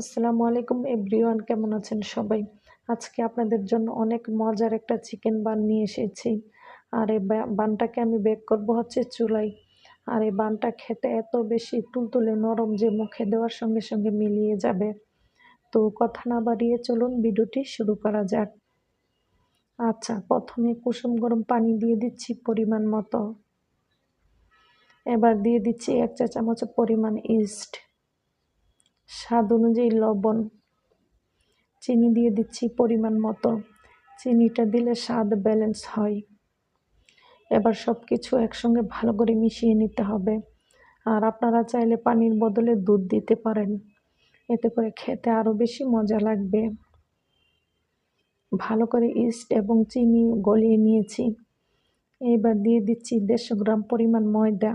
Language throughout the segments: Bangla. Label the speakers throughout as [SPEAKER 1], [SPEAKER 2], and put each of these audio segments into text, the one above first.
[SPEAKER 1] আসসালামু আলাইকুম এভরিওয়ান, কেমন আছেন সবাই? আজকে আপনাদের জন্য অনেক মজার একটা চিকেন বান নিয়ে এসেছি। আর এই বানটাকে আমি বেক করব হচ্ছে চুলায়। আর এই বানটা খেতে এত বেশি তুলতুলে নরম যে মুখে দেওয়ার সঙ্গে সঙ্গে মিলিয়ে যাবে। তো কথা না বাড়িয়ে চলুন ভিডিওটি শুরু করা যাক। আচ্ছা প্রথমে কুসুম গরম পানি দিয়ে দিচ্ছি পরিমাণ মতো। এবার দিয়ে দিচ্ছি এক চা চামচ পরিমাণ ইস্ট স্বাদ অনুযায়ী লবণ। চিনি দিয়ে দিচ্ছি পরিমাণ মতো। চিনিটা দিলে স্বাদ ব্যালেন্স হয়। এবার সব কিছু একসঙ্গে ভালো করে মিশিয়ে নিতে হবে। আর আপনারা চাইলে পানির বদলে দুধ দিতে পারেন। এতে করে খেতে আরও বেশি মজা লাগবে। ভালো করে ইস্ট এবং চিনি গলিয়ে নিয়েছি। এবার দিয়ে দিচ্ছি দেড়শো গ্রাম পরিমাণ ময়দা।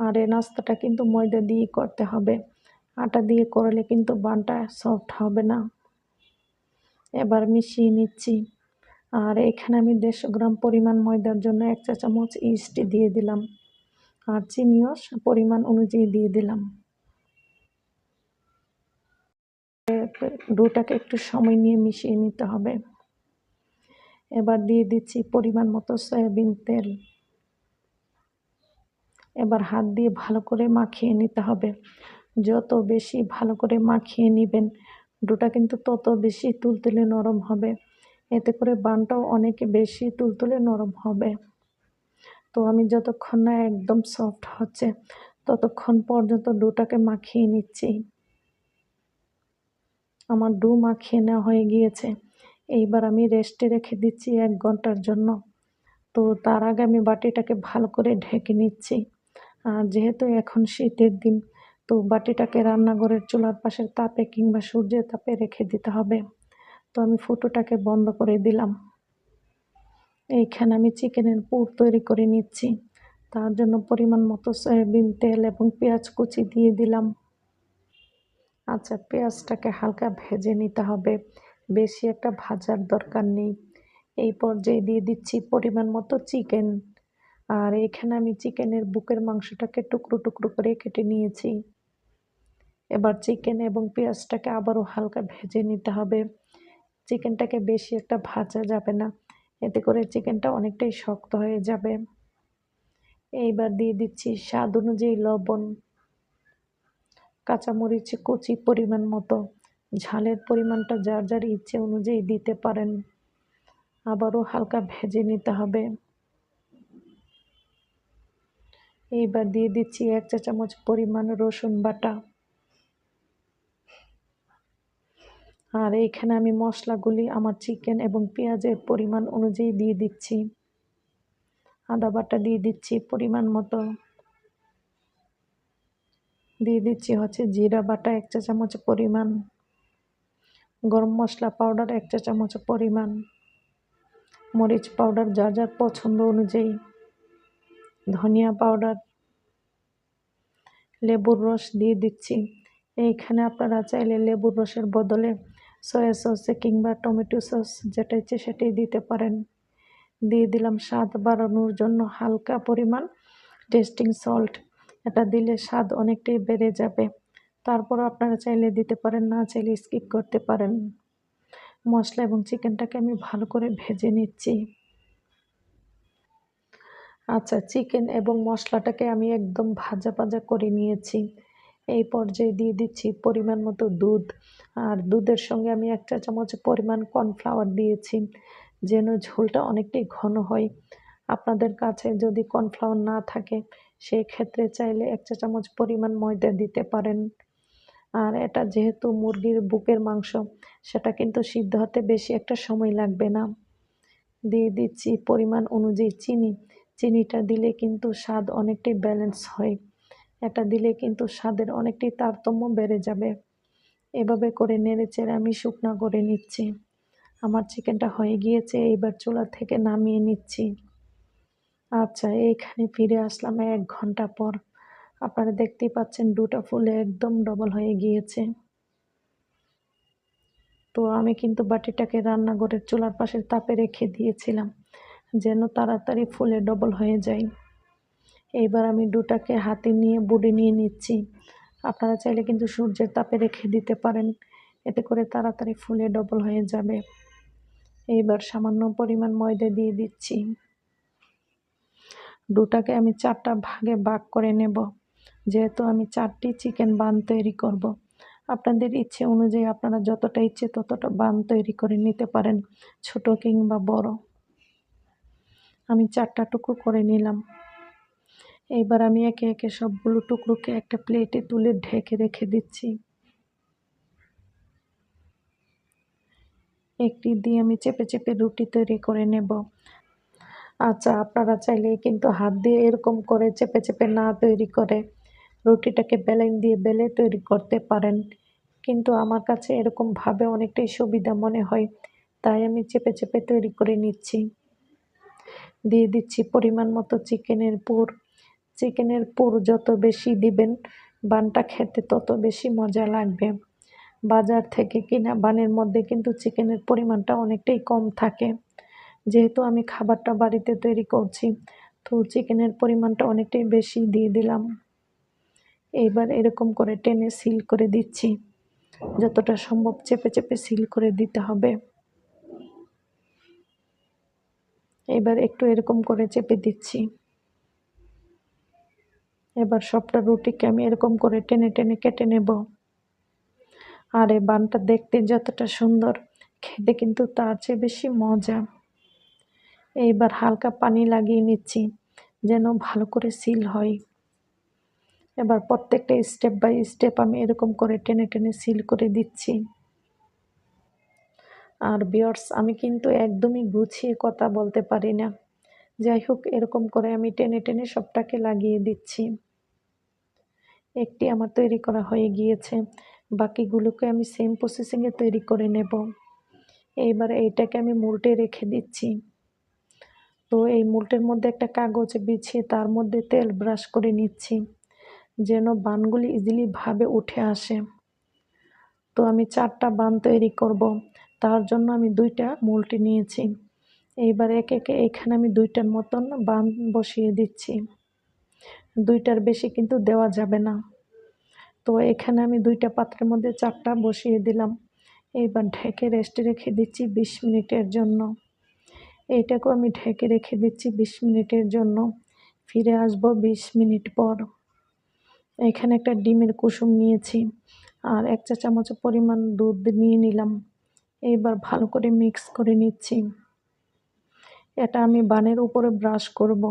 [SPEAKER 1] আর এই নাস্তাটা কিন্তু ময়দা দিয়েই করতে হবে। আটা দিয়ে করলে কিন্তু বানটা সফট হবে না। এবার মিশিয়ে নিচ্ছি। আর এখানে আমি দেড়শো গ্রাম পরিমাণ ময়দার জন্য এক চা চামচ ইস্ট দিয়ে দিলাম। আর চিনিও পরিমাণ অনুযায়ী দিয়ে দিলাম। ডোটাকে একটু সময় নিয়ে মিশিয়ে নিতে হবে। এবার দিয়ে দিচ্ছি পরিমাণ মতো সয়াবিন তেল। এবার হাত দিয়ে ভালো করে মাখিয়ে নিতে হবে। যত বেশি ভালো করে মাখিয়ে নেবেন, ডোটা কিন্তু তত বেশি তুলতুলে নরম হবে। এতে করে বানটাও অনেক বেশি তুলতুলে নরম হবে। তো আমি যতক্ষণ না একদম সফট হচ্ছে, ততক্ষণ পর্যন্ত ডোটাকে মাখিয়ে নিচ্ছি। আমার ডো মাখিয়ে নেওয়া হয়ে গিয়েছে। এইবার আমি রেস্টে রেখে দিচ্ছি এক ঘণ্টার জন্য। তো তার আগে আমি বাটিটাকে ভালো করে ঢেকে নিচ্ছি। আর যেহেতু এখন শীতের দিন তো বাটিটাকে রান্নাঘরের চুলার পাশের তাপে কিংবা সূর্যের তাপে রেখে দিতে হবে। তো আমি ফুটোটাকে বন্ধ করে দিলাম। এইখানে আমি চিকেনের পুর তৈরি করে নিচ্ছি। তার জন্য পরিমাণ মতো সয়াবিন, তেল এবং পেঁয়াজ কুচি দিয়ে দিলাম। আচ্ছা পেঁয়াজটাকে হালকা ভেজে নিতে হবে। বেশি একটা ভাজার দরকার নেই। এই পর্যায়ে দিয়ে দিচ্ছি পরিমাণ মতো চিকেন। আর এখানে আমি চিকেনের বুকের মাংসটাকে টুকরো টুকরো করে কেটে নিয়েছি। এবার চিকেন এবং পেঁয়াজটাকে আবারও হালকা ভেজে নিতে হবে। চিকেনটাকে বেশি একটা ভাজা যাবে না, এতে করে চিকেনটা অনেকটাই শক্ত হয়ে যাবে। এইবার দিয়ে দিচ্ছি স্বাদ অনুযায়ী লবণ, কাঁচামরিচ, কুচি পরিমাণ মতো। ঝালের পরিমাণটা যার যার ইচ্ছে অনুযায়ী দিতে পারেন। আবারও হালকা ভেজে নিতে হবে। এইবার দিয়ে দিচ্ছি এক চা চামচ পরিমাণ রসুন বাটা। আর এইখানে আমি মশলাগুলি, আমার চিকেন এবং পেঁয়াজের পরিমাণ অনুযায়ী দিয়ে দিচ্ছি। আদা বাটা দিয়ে দিচ্ছি পরিমাণ মতো। দিয়ে দিচ্ছি হচ্ছে জিরা বাটা এক চা চামচ পরিমাণ। গরম মশলা পাউডার এক চা চামচ পরিমাণ। মরিচ পাউডার যা যার পছন্দ অনুযায়ী। ধনিয়া পাউডার। লেবুর রস দিয়ে দিচ্ছি। এইখানে আপনারা চাইলে লেবুর রসের বদলে সয়া সসে কিংবা টমেটো সস যেটা ইচ্ছে সেটাই দিতে পারেন। দিয়ে দিলাম স্বাদ বাড়ানোর জন্য হালকা পরিমাণ টেস্টিং সল্ট এটা দিলে স্বাদ অনেকটাই বেড়ে যাবে। তারপর আপনারা চাইলে দিতে পারেন, না চাইলে স্কিপ করতে পারেন। মশলা এবং চিকেনটাকে আমি ভালো করে ভেজে নিচ্ছি। আচ্ছা চিকেন এবং মশলাটাকে আমি একদম ভাজা ভাজা করে নিয়েছি। এই পর্যায়ে দিয়ে দিচ্ছি পরিমাণ মতো দুধ। আর দুধের সঙ্গে আমি এক চা চামচ পরিমাণ কর্নফ্লাওয়ার দিয়েছি, যেন ঝোলটা অনেকটাই ঘন হয়। আপনাদের কাছে যদি কর্নফ্লাওয়ার না থাকে সেই ক্ষেত্রে চাইলে এক চা চামচ পরিমাণ ময়দা দিতে পারেন। আর এটা যেহেতু মুরগির বুকের মাংস, সেটা কিন্তু সিদ্ধ হতে বেশি একটা সময় লাগবে না। দিয়ে দিচ্ছি পরিমাণ অনুযায়ী চিনি। চিনিটা দিলে কিন্তু স্বাদ অনেকটাই ব্যালেন্স হয়। এটা দিলে কিন্তু স্বাদের অনেকটাই তারতম্য বেড়ে যাবে। এভাবে করে নেড়ে চেড়ে আমি শুকনা করে নিচ্ছি। আমার চিকেনটা হয়ে গিয়েছে এইবার চুলা থেকে নামিয়ে নিচ্ছি। আচ্ছা এইখানে ফিরে আসলাম এক ঘণ্টা পর। আপনারা দেখতেই পাচ্ছেন দুটা ফুলে একদম ডবল হয়ে গিয়েছে। তো আমি কিন্তু বাটিটাকে রান্নাঘরের চুলার পাশের তাপে রেখে দিয়েছিলাম, যেন তাড়াতাড়ি ফুলে ডবল হয়ে যায়। এইবার আমি ডুটাকে হাতে নিয়ে বুড়ে নিয়ে নিচ্ছি। আপনারা চাইলে কিন্তু সূর্যের তাপে রেখে দিতে পারেন। এতে করে তাড়াতাড়ি ফুলে ডবল হয়ে যাবে। এইবার সামান্য পরিমাণ ময়দা দিয়ে দিচ্ছি। ডোটাকে আমি চারটা ভাগে ভাগ করে নেব। যেহেতু আমি চারটি চিকেন বান তৈরি করব। আপনাদের ইচ্ছে অনুযায়ী আপনারা যতটা ইচ্ছে ততটা বান তৈরি করে নিতে পারেন, ছোট কিংবা বড়। আমি চারটা টুকরো করে নিলাম। এইবার আমি একে একে সবগুলো টুকরোকে একটা প্লেটে তুলে ঢেকে রেখে দিচ্ছি। একটি দিয়ে আমি চেপে চেপে রুটি তৈরি করে নেব। আচ্ছা আপনারা চাইলে কিন্তু হাত দিয়ে এরকম করে চেপে চেপে না তৈরি করে রুটিটাকে বেলেন দিয়ে বেলে তৈরি করতে পারেন। কিন্তু আমার কাছে এরকমভাবে অনেকটাই সুবিধা মনে হয়, তাই আমি চেপে চেপে তৈরি করে নিচ্ছি। দিয়ে দিচ্ছি পরিমাণ মতো চিকেনের পুর। চিকেনের পুর যত বেশি দিবেন, বানটা খেতে তত বেশি মজা লাগবে। বাজার থেকে কিনা, বানের মধ্যে কিন্তু চিকেনের পরিমাণটা অনেকটাই কম থাকে। যেহেতু আমি খাবারটা বাড়িতে তৈরি করছি, তো চিকেনের পরিমাণটা অনেকটাই বেশি দিয়ে দিলাম। এইবার এরকম করে টেনে সিল করে দিচ্ছি। যতটা সম্ভব চেপে চেপে সিল করে দিতে হবে। এবার একটু এরকম করে চেপে দিচ্ছি। এবার সবটা রুটিকে আমি এরকম করে টেনে টেনে কেটে নেব। আর এই বানটা দেখতে যতটা সুন্দর, খেতে কিন্তু তার চেয়ে বেশি মজা। এইবার হালকা পানি লাগিয়ে নিচ্ছি, যেন ভালো করে সিল হয়। এবার প্রত্যেকটা স্টেপ বাই স্টেপ আমি এরকম করে টেনে টেনে সিল করে দিচ্ছি। আর বিয়ার্স আমি কিন্তু একদমই গুছিয়ে কথা বলতে পারি না। যাই হোক, এরকম করে আমি টেনে টেনে সবটাকে লাগিয়ে দিচ্ছি। একটি আমার তৈরি করা হয়ে গিয়েছে। বাকিগুলোকে আমি সেম প্রসেসিংয়ে তৈরি করে নেব। এইবার এইটাকে আমি মুলটে রেখে দিচ্ছি। তো এই মুলটের মধ্যে একটা কাগজ বিছিয়ে তার মধ্যে তেল ব্রাশ করে নিচ্ছি, যেন বানগুলি ইজিলি ভাবে উঠে আসে। তো আমি চারটা বান তৈরি করব, তার জন্য আমি দুইটা মুলটি নিয়েছি। এইবার একে একে এখানে আমি দুইটার মতন বান বসিয়ে দিচ্ছি। দুইটার বেশি কিন্তু দেওয়া যাবে না। তো এখানে আমি দুইটা পাত্রের মধ্যে চারটা বসিয়ে দিলাম। এইবার ঢেকে রেস্টে রেখে দিচ্ছি বিশ মিনিটের জন্য। এইটাকেও আমি ঢেকে রেখে দিচ্ছি বিশ মিনিটের জন্য। ফিরে আসব বিশ মিনিট পর। এখানে একটা ডিমের কুসুম নিয়েছি আর এক চা চামচ পরিমাণ দুধ নিয়ে নিলাম। এইবার ভালো করে মিক্স করে নিচ্ছি। এটা আমি বানের উপরে ব্রাশ করব।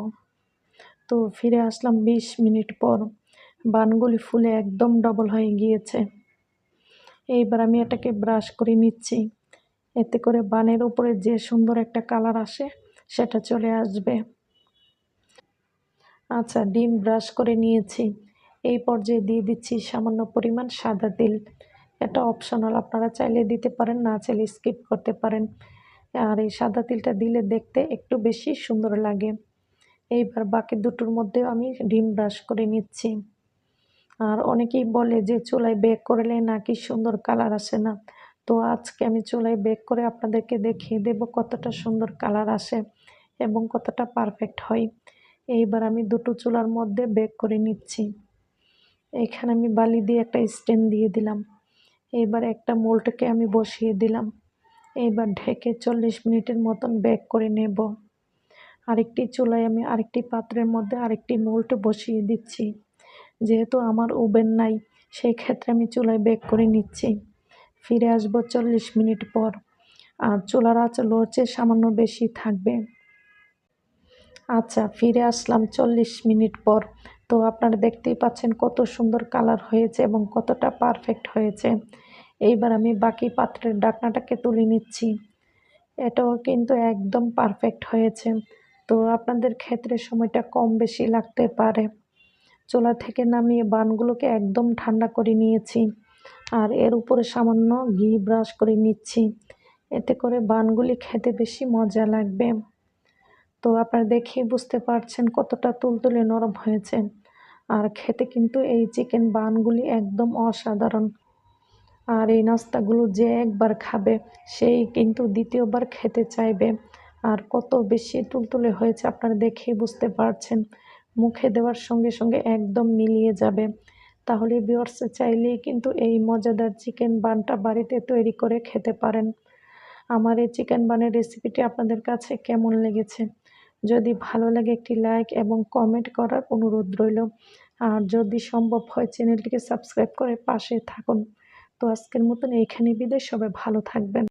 [SPEAKER 1] তো ফিরে আসলাম বিশ মিনিট পর। বানগুলি ফুলে একদম ডবল হয়ে গিয়েছে। এইবার আমি এটাকে ব্রাশ করে নিচ্ছি। এতে করে বানের উপরে যে সুন্দর একটা কালার আসে, সেটা চলে আসবে। আচ্ছা ডিম ব্রাশ করে নিয়েছি। এই পর্যায়ে দিয়ে দিচ্ছি সামান্য পরিমাণ সাদা তেল। এটা অপশনাল, আপনারা চাইলে দিতে পারেন, না চাইলে স্কিপ করতে পারেন। আর এই সাদা তিলটা দিলে দেখতে একটু বেশি সুন্দর লাগে। এইবার বাকি দুটোর মধ্যেও আমি ডিম ব্রাশ করে নিচ্ছি। আর অনেকেই বলে যে চুলায় বেক করলে নাকি সুন্দর কালার আসে না। তো আজকে আমি চুলায় বেক করে আপনাদেরকে দেখিয়ে দেব কতটা সুন্দর কালার আসে এবং কতটা পারফেক্ট হয়। এইবার আমি দুটো চুলার মধ্যে বেক করে নিচ্ছি। এখানে আমি বালি দিয়ে একটা স্ট্যান্ড দিয়ে দিলাম। এইবার একটা মোল্টকে আমি বসিয়ে দিলাম। এইবার ঢেকে চল্লিশ মিনিটের মতন বেক করে নেব। আরেকটি চুলায় আমি আরেকটি পাত্রের মধ্যে আরেকটি মোল্ট বসিয়ে দিচ্ছি। যেহেতু আমার ওভেন নাই সেই ক্ষেত্রে আমি চুলায় বেক করে নিচ্ছি। ফিরে আসব চল্লিশ মিনিট পর। আর চুলার আঁচ লোচে সামান্য বেশি থাকবে। আচ্ছা ফিরে আসলাম চল্লিশ মিনিট পর। তো আপনারা দেখতেই পাচ্ছেন কত সুন্দর কালার হয়েছে এবং কতটা পারফেক্ট হয়েছে। এইবার আমি বাকি পাত্রের ডাকনাটাকে তুলে নিচ্ছি। এটাও কিন্তু একদম পারফেক্ট হয়েছে। তো আপনাদের ক্ষেত্রে সময়টা কম বেশি লাগতে পারে। চোলা থেকে নামিয়ে বানগুলোকে একদম ঠান্ডা করে নিয়েছি আর এর উপরে সামান্য ঘি ব্রাশ করে নিচ্ছি। এতে করে বানগুলি খেতে বেশি মজা লাগবে। তো আপনারা দেখেই বুঝতে পারছেন কতটা তুলতুলে নরম হয়েছে। আর খেতে কিন্তু এই চিকেন বানগুলি একদম অসাধারণ। আর এই নাস্তাগুলো যে একবার খাবে, সেই কিন্তু দ্বিতীয়বার খেতে চাইবে। আর কত বেশি তুলতুলে হয়েছে আপনারা দেখেই বুঝতে পারছেন। মুখে দেওয়ার সঙ্গে সঙ্গে একদম মিলিয়ে যাবে। তাহলে বিয়ার্স চাইলেই কিন্তু এই মজাদার চিকেন বানটা বাড়িতে তৈরি করে খেতে পারেন। আমার এই চিকেন বানের রেসিপিটি আপনাদের কাছে কেমন লেগেছে? যদি ভালো লাগে একটি লাইক এবং কমেন্ট করার অনুরোধ রইল। আর যদি সম্ভব হয় চ্যানেলটিকে সাবস্ক্রাইব করে পাশে থাকুন। তো আজকের মতন এইখানে বিদায়। সবাই ভালো থাকবেন।